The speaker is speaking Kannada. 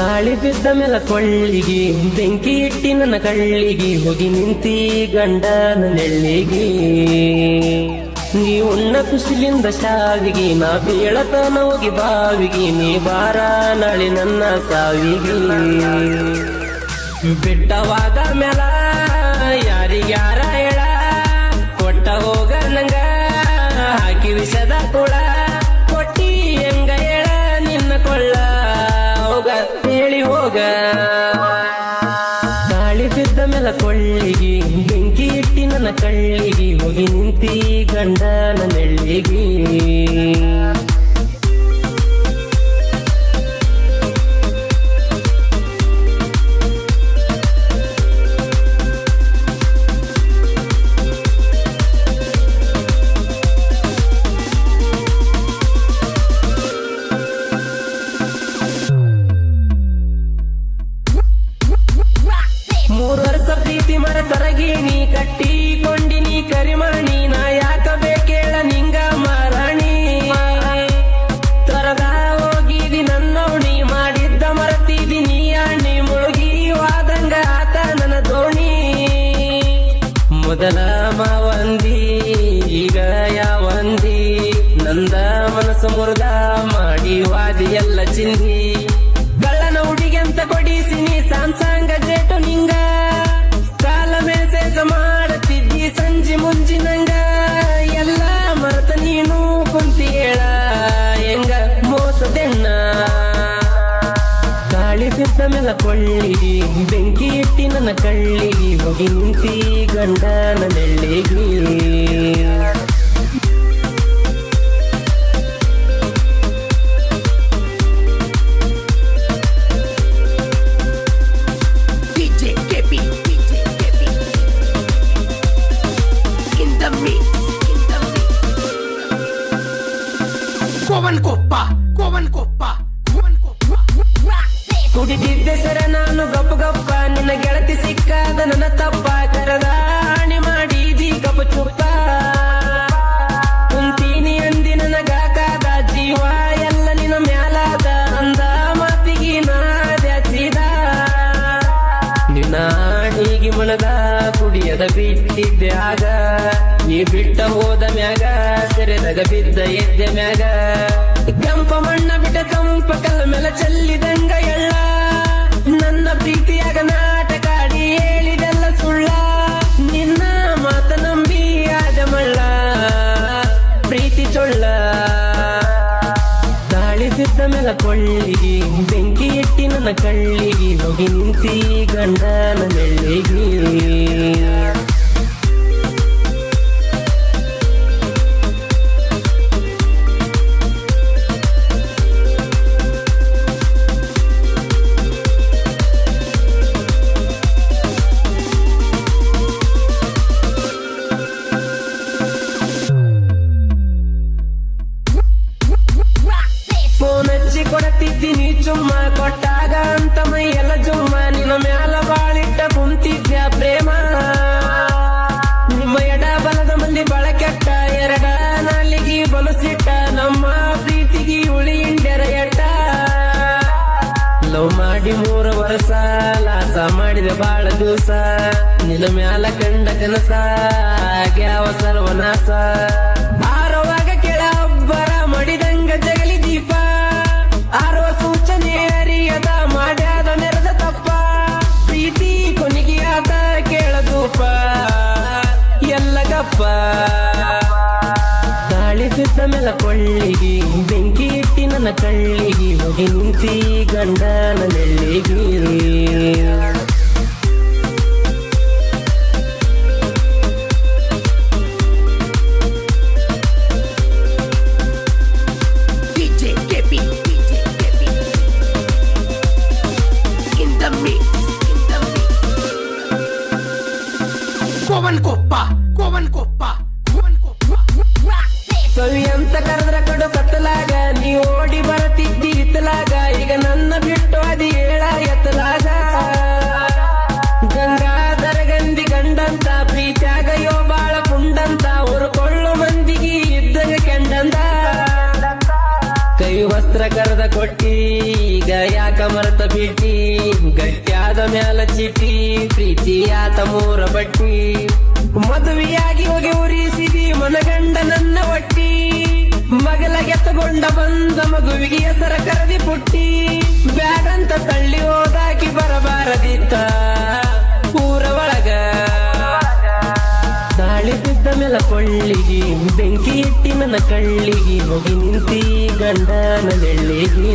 ತಾಳಿ ಬಿದ್ದ ಮೇಲೆ ಕೊಳ್ಳಿಗೆ, ಬೆಂಕಿ ಇಟ್ಟಿ ನನ್ನ ಕಳ್ಳಿಗೆ, ಹೋಗಿ ನಿಂತಿ ನನ್ನ ನೆಳ್ಳಿಗೆ ನೀ ಉಣ್ಣ ಕುಸಿಲಿಂದ ಶಾವಿಗೆ, ನಾ ಬೀಳತನ ಹೋಗಿ ಬಾವಿಗೆ, ನೀ ಬಾರ ನಾಳೆ ನನ್ನ ಸಾವಿಗೆ. ಬಿಟ್ಟವಾಗ ಮೇಲ ಯಾರಿಗ್ಯಾರ ಹೋಗ. ಗಾಳಿ ಬಿದ್ದ ಮೇಲ ಕೊಳ್ಳಿಗೆ ಬೆಂಕಿ ಇಟ್ಟಿ ನನ್ನ ಕಳ್ಳಿಗೆ ಹೋಗಿ ನಿಂತಿ ಗಂಡನ ನೆಳ್ಳಿಗೆ ಕಟ್ಟಿಕೊಂಡಿನಿ ಕರಿಮಣಿ, ನಾ ಯಾಕ ಬೇಕೇಳ ನಿಂಗ ಮಾರಾಣಿ? ತರದ ಹೋಗಿದಿ ನನ್ನೋಣಿ, ಮಾಡಿದ್ದ ಮರತಿದಿ ನೀ ಅಣ್ಣಿ ಮುಳುಗಿ ವಾದಂಗ ಆತ ನನ್ನ ದೋಣಿ. ಮೊದಲ ಮಾವಂದಿ ಈಗ ಯಾವಂದಿ? ನಂದ ಮನಸ್ಸು ಮುರ್ದ, ಮಾಡಿ ವಾದಿ ಎಲ್ಲ ಚಿಂದಿ. ಕೊಳ್ಳಿಗೆ ಬೆಂಕಿ ಇಟ್ಟಿ ನನ್ನ ಕಳ್ಳಿ ಹೋಗಿ ನಿಂತಿ ಗಂಡನ ನೆಳ್ಳಿಗೆ. ಆಣಿಗೆ ಮಣದ ಕುಡಿಯದ ಬಿಟ್ಟಿದ್ದೆ ಆಗ. ನೀ ಬಿಟ್ಟ ಹೋದ ಮ್ಯಾಗ, ಸೆರೆದಾಗ ಬಿದ್ದ ಎದ್ದೆ ಮ್ಯಾಗ. ಕೆಂಪ ಮಣ್ಣ ಬಿಟ್ಟ ಕಂಪ ಕಲ್ಲ ಮೇಲೆ ಚೆಲ್ಲಿದಂಗ ಎಳ್ಳ ನನ್ನ ಪ್ರೀತಿಯಾಗ ನಾಟಕ ಆಡಿ ಹೇಳಿದೆಲ್ಲ ಸುಳ್ಳ. ನಿನ್ನ ಮಾತ ನಂಬಿ ಆದ ಮಳ್ಳ. ಪ್ರೀತಿ ಚೊಳ್ಳ. ಬಿದ್ದ ಮೇಲ ಕೊಳ್ಳಿಗೆ ಬೆಂಕಿ ಇಟ್ಟಿ ನನ್ನ ಕಳ್ಳಿಗೆ ಹೋಗಿ ನಿಂತಿ ಗಂಡನ ನೆಳ್ಳಿಗೆ. ಹಚ್ಚಿ ಕೊಡತಿದ್ದೀನಿ ಚುಮ್ಮ ಕೊಟ್ಟಾಗ ಅಂತ ಮೈ ಎಲ್ಲ ಜುಮ್ಮ. ನಿನ್ನ ಮ್ಯಾಲ ಬಾಳಿಟ್ಟ ಕುಂತಿದ್ಯ ಪ್ರೇಮ? ನಿಮ್ಮ ಎಡ ಬಲದ ಮಂದಿ ಬಳ ಕೆಟ್ಟ, ಎರಡ ನಾಲಿಗೆ ಬಲಸಿಟ್ಟ. ನಮ್ಮ ಪ್ರೀತಿಗೆ ಉಳಿ ಇಂಡ್ಯರ ಎಟ್ಟ? ಲವ್ ಮಾಡಿ ಮೂರು ವರ್ಷ, ಲಾಸ ಮಾಡಿದ ಬಾಳ ದಿವಸ. ನಿನ್ನ ಮ್ಯಾಲ ಕಂಡ ಕನಸ, ಆಗ್ಯಾವ ಸರ್ವನಾಶ ಬಿದ್ದ ಮೇಲ ಕೊಳ್ಳಿಗೆ ಬೆಂಕಿ ಇಟ್ಟಿ ನನ್ನ ಕಳ್ಳಿಗೆ ಹೋಗಿ ನಿಂತಿ ಗಂಡನ ನೆಳ್ಳಿಗೆ. ಕೊಟ್ಟಿ ಯಾಕ ಮರೆತ ಬಿಟ್ಟಿ? ಗಟ್ಟಿಯಾದ ಮ್ಯಾಲ ಚಿಟ್ಟಿ ಪ್ರೀತಿ ಆತ ಮೂರ ಬಟ್ಟಿ. ಮದುವೆಯಾಗಿ ಹೋಗಿ ಉರಿಸಿದಿ ಮನಗಂಡ ನನ್ನ ಒಟ್ಟಿ. ಮಗಲ ಎತ್ತಗೊಂಡ ಬಂದ ಮಗುವಿಗೆ ಹೆಸರ ಕರದಿ ಪುಟ್ಟಿ. ಬ್ಯಾಡಂತ ತಳ್ಳಿ ಹೋದಾಕಿ ಬರಬಾರದಿತ್ತ. ಊರ ಒಳಗ. ತಾಳಿ ಬಿದ್ದ ಮೇಲೆ ಕೊಳ್ಳಿಗಿ. ಕಳ್ಳಿಗಿ ಹೋಗಿ ನಿಂತಿ ಗಂಡನ ನೆಳ್ಳಿಗಿ